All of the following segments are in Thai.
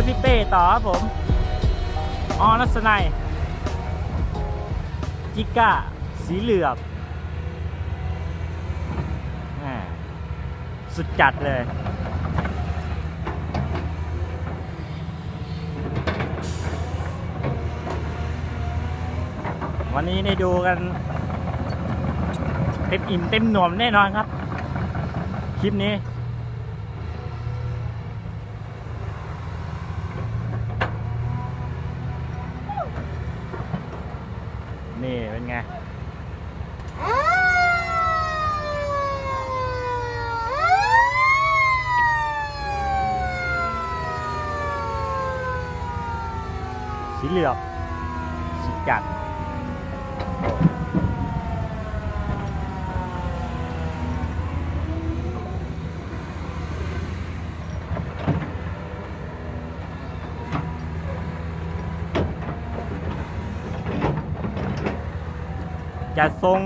ถพี่เป้ต่อครับผมออนัสนัยจิก้า สีเหลือบสุดจัดเลย วันนี้ได้ดูกัน เต็มอิ่มเต็มหน่วมแน่นอนครับ คลิปนี้เป็นไง สี เหลือบสีจัดจัดทรง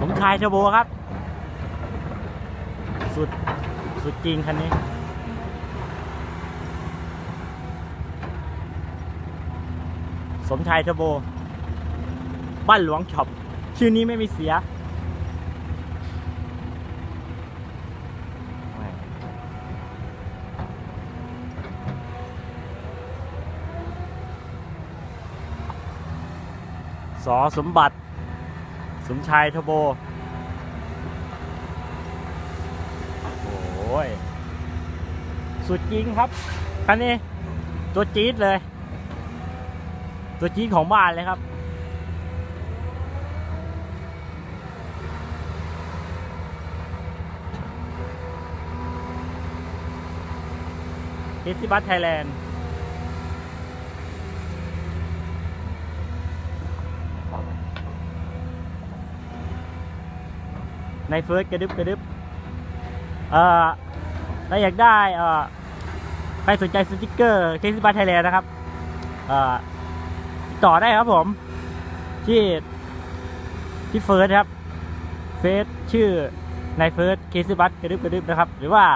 สมชายเทโบครับ สุด สุดจริงคันนี้ สมชายเทโบ บ้านหลวงช็อปชื่อนี้ไม่มีเสีย สอสมบัติ สมชายเทโบ โอ้ย สุดจริงครับ คันนี้ ตัวจี๊ดเลย ตัวจี๊ดของบ้านเลยครับ เฮซิบัสไทยแลนด์ในเฟิร์สกระดึบกระดึบเอ่อถ้าอยากได้เอ่อใครสนใจสติกเกอร์เคสบัตไทยแลนด์นะครับ เอ่อ ต่อได้ครับผม ที่ที่เฟิร์สครับ เฟซชื่อในเฟิร์สเคสบัตกระดึบกระดึบนะครับ หรือว่า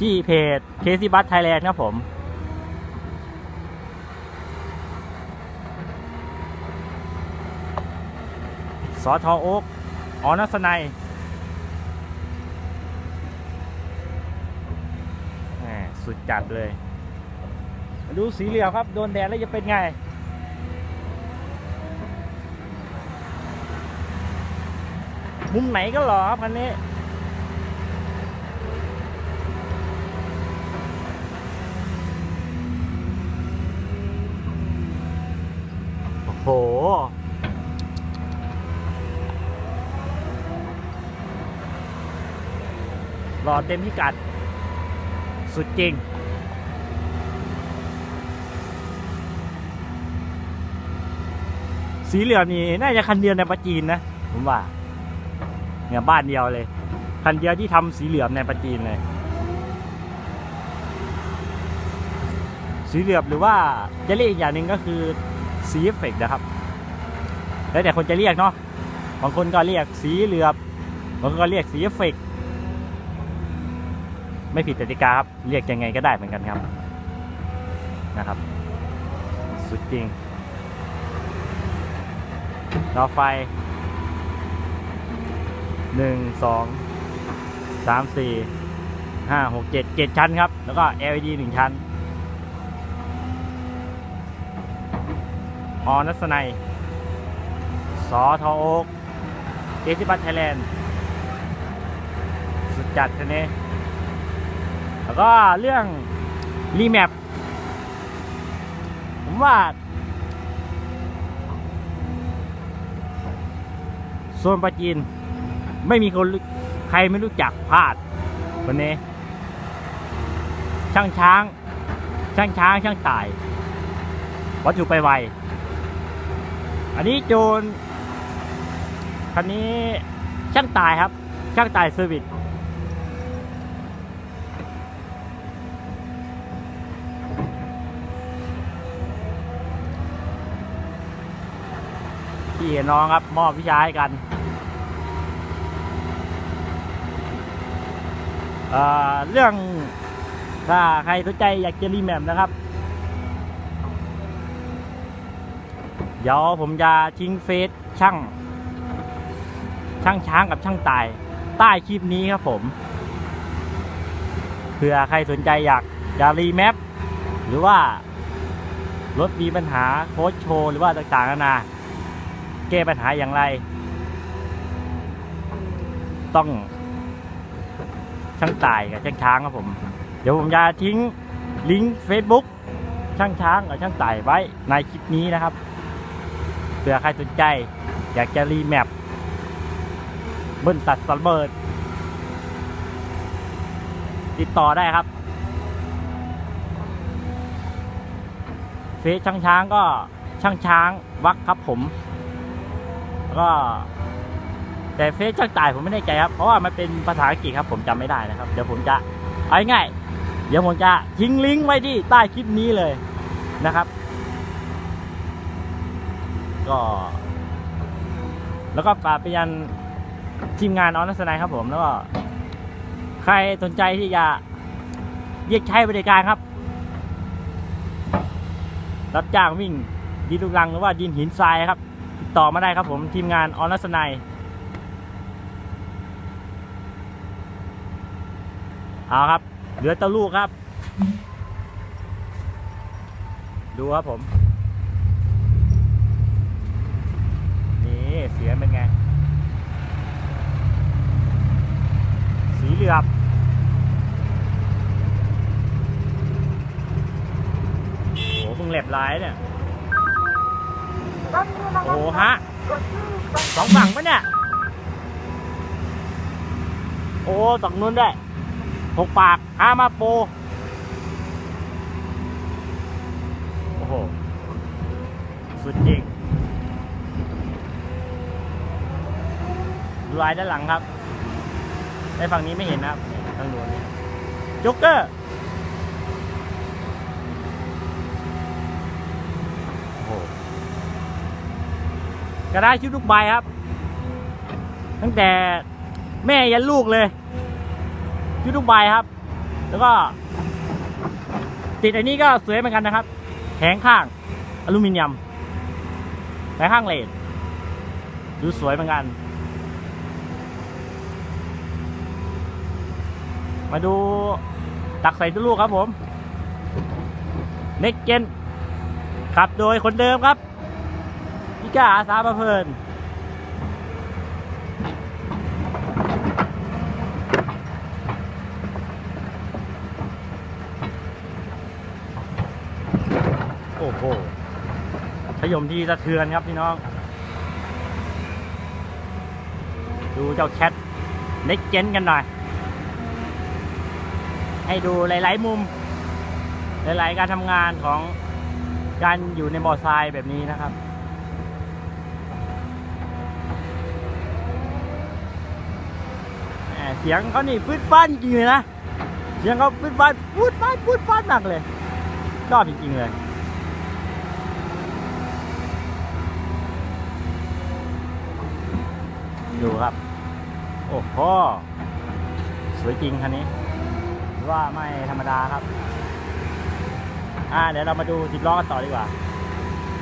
ที่เพจเคสบัตไทยแลนด์ครับผมสอทอโอ๊กออนัสนัยสุดจัดเลย ดูสีเหลืองครับ โดนแดดแล้วจะเป็นไง มุมไหนก็หล่อครับคันนี้ โอ้โห หล่อเต็มพิกัด สุดจริง สีเหลืองนี่น่าจะคันเดียวในประจีนนะ ผมว่า เนี่ยบ้านเดียวเลย คันเดียวที่ทำสีเหลืองในประจีนเลย สีเหลือบหรือว่าจะเรียกอีกอย่างหนึ่งก็คือสีเฟกนะครับ แล้วแต่คนจะเรียกเนาะ บางคนก็เรียกสีเหลือบบางคนก็เรียกสีเฟกไม่ผิดกติกาครับ เรียกยังไงก็ได้เหมือนกันครับ นะครับ สุดจริง ต่อไฟหนึ่งสองสามสี่ห้าหกเจ็ดเจ็ดชั้นครับ แล้วก็ LED หนึ่งชั้นออนัสไนสอทอโอ๊กเจสิบัตไทยแลนด์สุดจัดคันนี้แล้วก็เรื่องรีแมปผมว่า โซนปราจีน ไม่มีคนใครไม่รู้จักพลาด วันนี้ ช่างช้าง ช่างช้าง ช่างตาย วัตถุไปไว อันนี้โจรคันนี้ช่างตายครับ ช่างตายเซอร์วิส พี่น้องครับ มอบวิชาให้กันเเรื่องถ้าใครสนใจอยากจะรีแมปนะครับ เดี๋ยวผมจะทิ้งเฟซช่าง ช่างช้างกับช่างตาย ใต้คลิปนี้ครับผมเผื่อใครสนใจอยากจะรีแมปหรือว่ารถมีปัญหาโค้ดโชว์ หรือว่าต่างๆนานา แก้ปัญหาอย่างไร ต้องช่างตายกับช่างช้างครับผม เดี๋ยวผมจะทิ้งลิงก์ Facebook ช่างช้างกับช่างตายไว้ในคลิปนี้นะครับเผื่อใครสนใจ อยากจะรีแมปเบิ้ลตัดซัลเบิร์ดติดต่อได้ครับ เฟซช่างช้างก็ช่างช้างวักครับผม ก็ แต่เฟซช่างตายผมไม่แน่ใจครับ เพราะว่ามันเป็นภาษาอังกฤษครับ ผมจำไม่ได้นะครับ เดี๋ยวผมจะเอาง่ายเดี๋ยวผมจะทิ้งลิงก์ไว้ที่ใต้คลิปนี้เลยนะครับ ก็ แล้วก็ฝากไปยันทีมงานออนลักษณะครับผมแล้วก็ใครสนใจที่จะเรียกใช้บริการครับ รับจ้างวิ่งดินลูกรังหรือว่าดินหินทรายครับ ต่อมาได้ครับผมทีมงานออนลักษณะเอาครับ เหลือตะลูกครับ ดูครับผม นี่เสียงเป็นไง สีเหลือบโอ้โหเพิ่งเหล็บร้ายเนี่ย โอ้โหฮะสองฝั่งปะเนี่ย โอ้ตอกนู้นได้หกปากอามาโป โอ้โห สุดจริงลายด้านหลังครับในฝั่งนี้ไม่เห็นนะครับทางโน้นจ็กเกอร์ โอ้โห กระได้ชุดลูกใบครับ ตั้งแต่แม่ยันลูกเลย ชุดลูกใบครับ แล้วก็ ติดอันนี้ก็สวยเหมือนกันนะครับแผงข้างอลูมิเนียมแผงข้างเลดดูสวยเหมือนกัน มาดูตักใส่ตู้ลูกครับผมเน็กเจนขับโดยคนเดิมครับ กาอาสาประเพลินโอ้โหขยมทีสะเทือนครับพี่น้อง ดูเจ้าแคทเน็กเจนกันหน่อย ให้ดูหลาย ๆ มุม หลาย ๆ การทำงานของการอยู่ในบ่อทรายแบบนี้นะครับ แหม เสียงเขานี่ฟืดฟ้านจริงเลยนะ เสียงเขาฟืดฟ้านพูดฟ้านพูดฟ้านหนักเลย ชอบจริงๆเลยดูครับ โอ้โห สวยจริงคันนี้ ว่าไม่ธรรมดาครับ อ่า เดี๋ยวเรามาดูสิบล้อกันต่อดีกว่า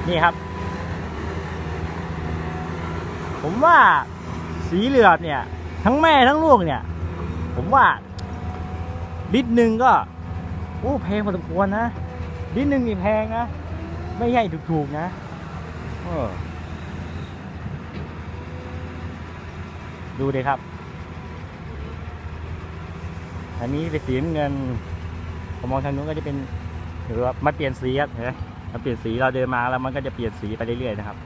นี่ครับ ผมว่าสีเหลือบเนี่ย ทั้งแม่ทั้งลูกเนี่ย ผมว่าลิตรหนึ่งก็โอ้แพงพอสมควรนะลิตรหนึ่งนี่แพงนะ ไม่ใช่ถูกๆนะดูดิครับ อันนี้เป็นสีเงิน ผมมองทางนู้นก็จะเป็นหรือว่ามันเปลี่ยนสีครับเห็นไหมมันเปลี่ยนสีเราเดินมาแล้วมันก็จะเปลี่ยนสีไปเรื่อยๆนะครับ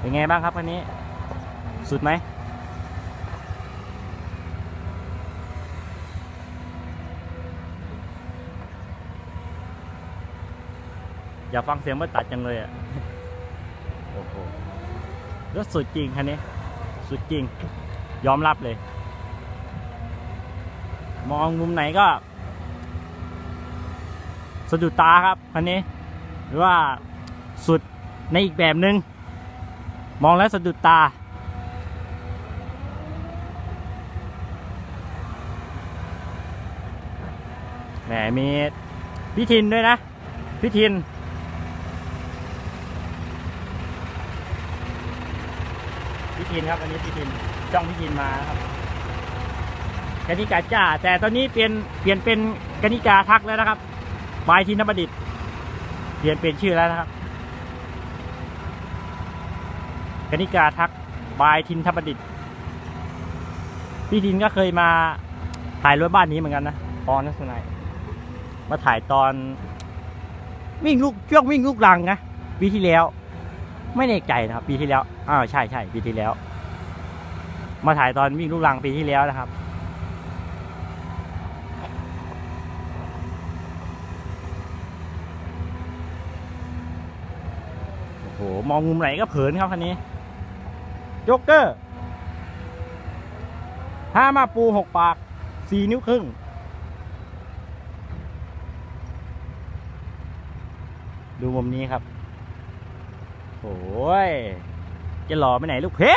เป็นไงบ้างครับคันนี้ สุดไหมอย่าฟังเสียงมันตัดจังเลยอะ โอ้โหรถสุดจริงคันนี้ สุดจริง ยอมรับเลย มองมุมไหนก็สะดุดตาครับคันนี้ หรือว่าสุดในอีกแบบหนึง่ง มองแล้วสะดุดตา แหมมีพิทินด้วยนะ พิทิน พิทินครับ อันนี้พิทิน จ้องพิทินมาครับกนิกาจ้า แต่ตอนนี้เปลี่ยนเปลี่ยนเป็นกนิกาทักแล้วนะครับบายทินประดิษฐ์เปลี่ยนเป็นชื่อแล้วนะครับ กนิกาทักบายทินทประดิษฐ์พี่ทินก็เคยมาถ่ายรถบ้านนี้เหมือนกันนะพอนนัสุนัยมาถ่ายตอน วิ่งลูกช่วงวิ่งลูกลังนะปีที่แล้ว ไม่แน่ใจนะครับ ปีที่แล้วอ้าวใช่ใช่ปีที่แล้ว มาถ่ายตอนวิ่งลูกลังปีที่แล้วนะครับโอ้โหมองมุมไหนก็เผินครับคันนี้ โจ๊กเกอร์ห้ามาปูหกปากสี่นิ้วครึ่ง ดูมุมนี้ครับโอ้ยจะหล่อไปไหนลูกเพ่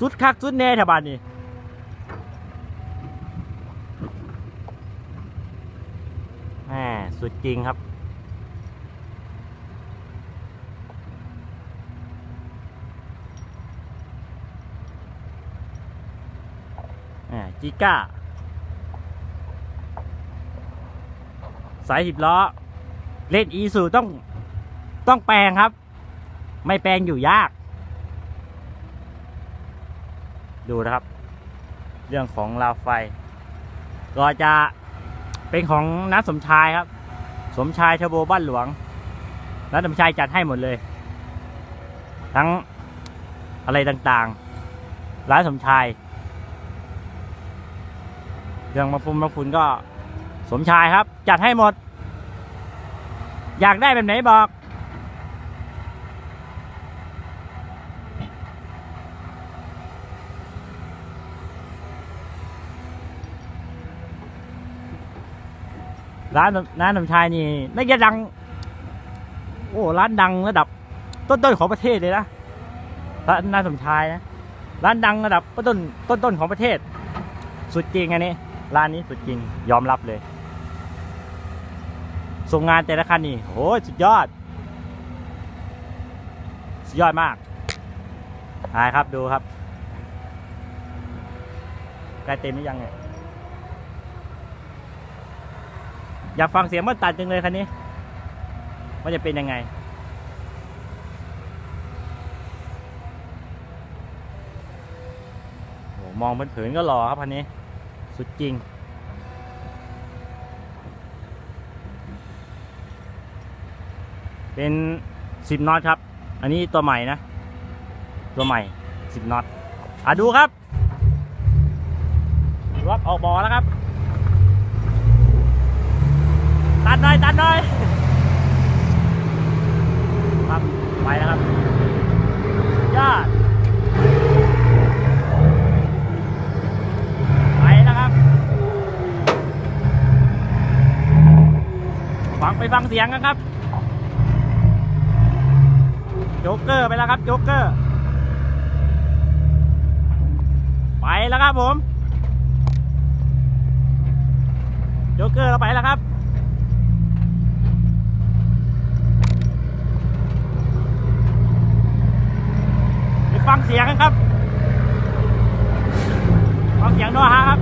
สุดคักสุดแน่แถวบ้านนี่แหมสุดจริงครับ จิก้า สายสิบล้อ เล่นอีสูต้องต้องแปลงครับ ไม่แปลงอยู่ยาก ดูนะครับ เรื่องของราวไฟ ก็จะเป็นของนัทสมชายครับ สมชายเทโบบ้านหลวงนัทสมชายจัดให้หมดเลย ทั้งอะไรต่างๆ ร้านสมชาย เรื่องมาฟุนมมาฟุนก็สมชายครับ จัดให้หมด อยากได้แบบไหนบอกร้านร้านสมชายนี่น่าจะดัง โอ้ร้านดังระดับ ต้นๆของประเทศเลยนะร้านน้าสมชายนะ ร้านดังระดับต้นต้นๆของประเทศ สุดจริงอันนี้ ร้านนี้สุดจริงยอมรับเลยส่งงานแต่ละคันนี่โอ้สุดยอด สุดยอดมากนายครับดูครับใกล้เต็มหรือยังเนี่ยอยากฟังเสียงมันตัดจังเลยคันนี้ว่าจะเป็นยังไงโหมองเผินๆก็หล่อครับคันนี้ สุดจริง เป็นสิบน็อตครับ อันนี้ตัวใหม่นะ ตัวใหม่สิบน็อต อะดูครับรถออกบอแล้วครับ ตัดหน่อย ตัดหน่อย ครับ ไปแล้วครับสุดยอด ไปแล้วครับ ฟังไปฟังเสียงกันครับโจ๊กเกอร์ไปแล้วครับโจ๊กเกอร์ ไปแล้วครับผมโจ๊กเกอร์เราไปแล้วครับไปฟังเสียงกันครับฟังเสียงโนอาฮะครับ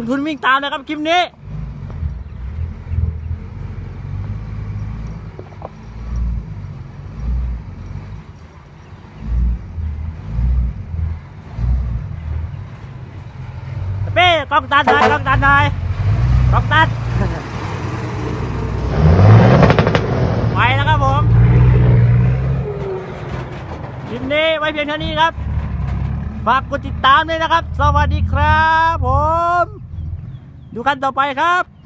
งทุนวิ่งตามนะครับคลิปนี้ เป้กล้องตันหน่อยกล้องตันหน่อยกล้องตันไปแล้วครับผมคลิปนี้ไว้เพียงเท่านี้ครับ ฝากกดติดตามด้วยนะครับ สวัสดีครับผม ดูกันต่อไปครับ